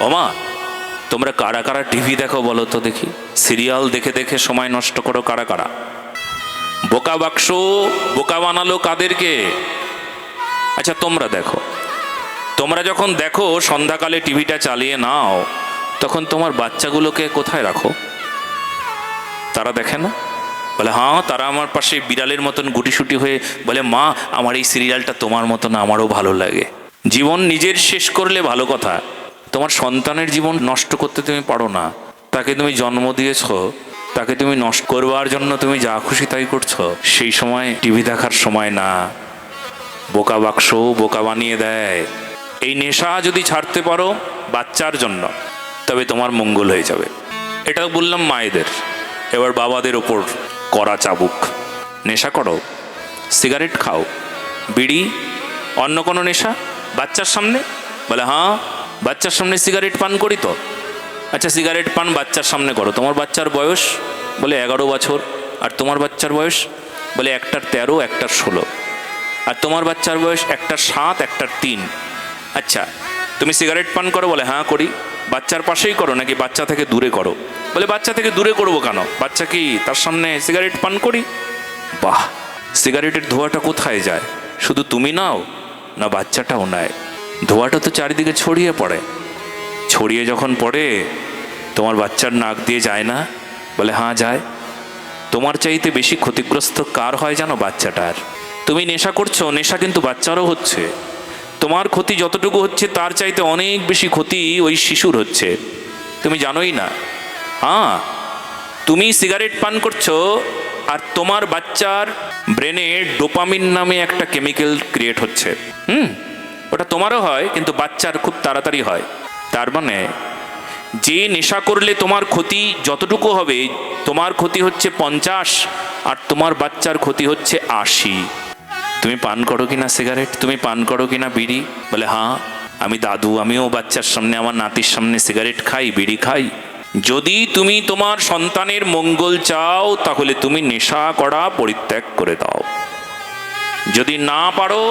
ওমা, তোমরা কারা কারা টিভি দেখো বলো তো দেখি। সিরিয়াল দেখে দেখে সময় নষ্ট করো কারা কারা। বোকা বাক্স, বোকা বানালো কাদেরকে? আচ্ছা তোমরা দেখো। তোমরা যখন দেখো সন্ধ্যাকালে টিভিটা চালিয়ে নাও, তখন তোমার বাচ্চাগুলোকে কোথায় রাখো? তারা দেখে না? বলে হ্যাঁ তারা আমার পাশে বিড়ালের মতন গুটিসুটি হয়ে বলে, মা, আমার এই সিরিয়ালটা তোমার মতন আমারও ভালো লাগে। জীবন নিজের শেষ করলে ভালো কথা। তোমার সন্তানের জীবন নষ্ট করতে তুমি পারো না। তাকে তুমি জন্ম দিয়েছ, তাকে তুমি নষ্ট করবার জন্য তুমি যা খুশি তাই করছ। সেই সময় টিভি দেখার সময় না। বোকা বাক্স বোকা বানিয়ে দেয়। এই নেশা যদি ছাড়তে পারো বাচ্চার জন্য, তবে তোমার মঙ্গল হয়ে যাবে। এটাও বললাম মায়েদের। এবার বাবাদের ওপর করা চাবুক। নেশা করো, সিগারেট খাও। বিড়ি, অন্য কোনো নেশা? বাচ্চার সামনে? বলে হ্যাঁ বাচ্চার সামনে সিগারেট পান করি তো? আচ্ছা সিগারেট পান বাচ্চার সামনে করো। তোমার বাচ্চার বয়স? বলে এগারো বছর। আর তোমার বাচ্চার বয়স? বলে একটার তেরো, একটার ষোলো। আর তোমার বাচ্চার বয়স একটার সাত, একটার তিন। আচ্ছা তুমি সিগারেট পান করো? বলে হ্যাঁ করি। বাচ্চার পাশেই করো নাকি বাচ্চা থেকে দূরে করো? বলে, বাচ্চা থেকে দূরে করব কেন? বাচ্চা কি তার সামনে সিগারেট পান করি? বাহ! সিগারেটের ধোঁয়াটা কোথায় যায়? শুধু তুমি নাও, না বাচ্চাটাও নেয়? ধোঁয়াটা তো চারিদিকে ছড়িয়ে পড়ে। ছড়িয়ে যখন পড়ে, তোমার বাচ্চার নাক দিয়ে যায় না? বলে হ্যাঁ যায়। তোমার চাইতে বেশি ক্ষতিগ্রস্ত কার হয় জানো বাচ্চাটার? তুমি নেশা করছ, নেশা কিন্তু বাচ্চারও হচ্ছে। তোমার ক্ষতি যতটুকু হচ্ছে, তার চাইতে অনেক বেশি ক্ষতি ওই শিশুর হচ্ছে। তুমি জানোই না। হ্যাঁ তুমি সিগারেট পান করছ আর তোমার বাচ্চার ব্রেনে ডোপামিন নামে একটা কেমিক্যাল ক্রিয়েট হচ্ছে। হুম? ওটা তোমারও হয়, কিন্তু বাচ্চার খুব তাড়াতাড়ি হয়। তার মানে যে নেশা করলে তোমার ক্ষতি যতটুকু হবে, তোমার ক্ষতি হচ্ছে পঞ্চাশ, আর তোমার বাচ্চার ক্ষতি হচ্ছে আশি। তুমি পান করো কিনা সিগারেট? তুমি পান করো কিনা বিড়ি? বলে হ্যাঁ আমি দাদু, আমিও বাচ্চার সামনে, আমার নাতির সামনে সিগারেট খাই, বিড়ি খাই। যদি তুমি তোমার সন্তানের মঙ্গল চাও, তাহলে তুমি নেশা করা পরিত্যাগ করে দাও। যদি না পারো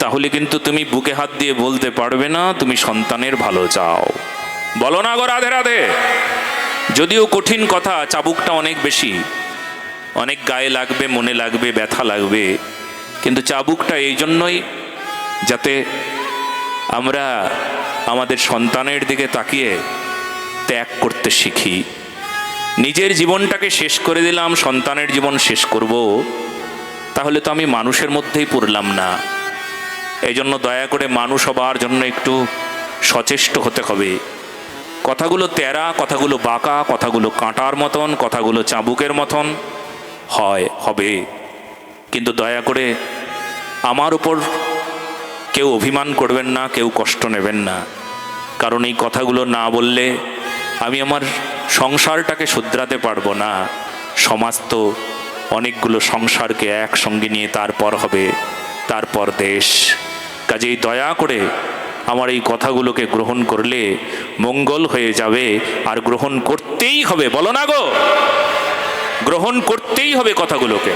তাহলে কিন্তু তুমি বুকে হাত দিয়ে বলতে পারবে না, তুমি সন্তানের ভালো চাও। বলো না গো রাধে রাধে। যদিও কঠিন কথা, চাবুকটা অনেক বেশি। অনেক গায়ে লাগবে, মনে লাগবে, ব্যথা লাগবে। কিন্তু চাবুকটা এই জন্যই যাতে আমরা আমাদের সন্তানের দিকে তাকিয়ে ত্যাগ করতে শিখি। নিজের জীবনটাকে শেষ করে দিলাম, সন্তানের জীবন শেষ করব। তাহলে তো আমি মানুষের মধ্যেই পড়লাম না। এই জন্য দয়া করে মানুষ হবার জন্য একটু সচেষ্ট হতে হবে। কথাগুলো তেরা, কথাগুলো বাঁকা, কথাগুলো কাঁটার মতন, কথাগুলো চাবুকের মতন হয়, হবে। কিন্তু দয়া করে আমার উপর কেউ অভিমান করবেন না, কেউ কষ্ট নেবেন না। কারণ এই কথাগুলো না বললে আমি আমার সংসারটাকে শুধরাতে পারব না। সমাজ তো অনেকগুলো সংসারকে একসঙ্গে নিয়ে তারপর হবে, তারপর দেশ। কাজেই দয়া করে আমার এই কথাগুলোকে গ্রহণ করলে মঙ্গল হয়ে যাবে, আর গ্রহণ করতেই হবে। বলো না গো? গ্রহণ করতেই হবে কথাগুলোকে।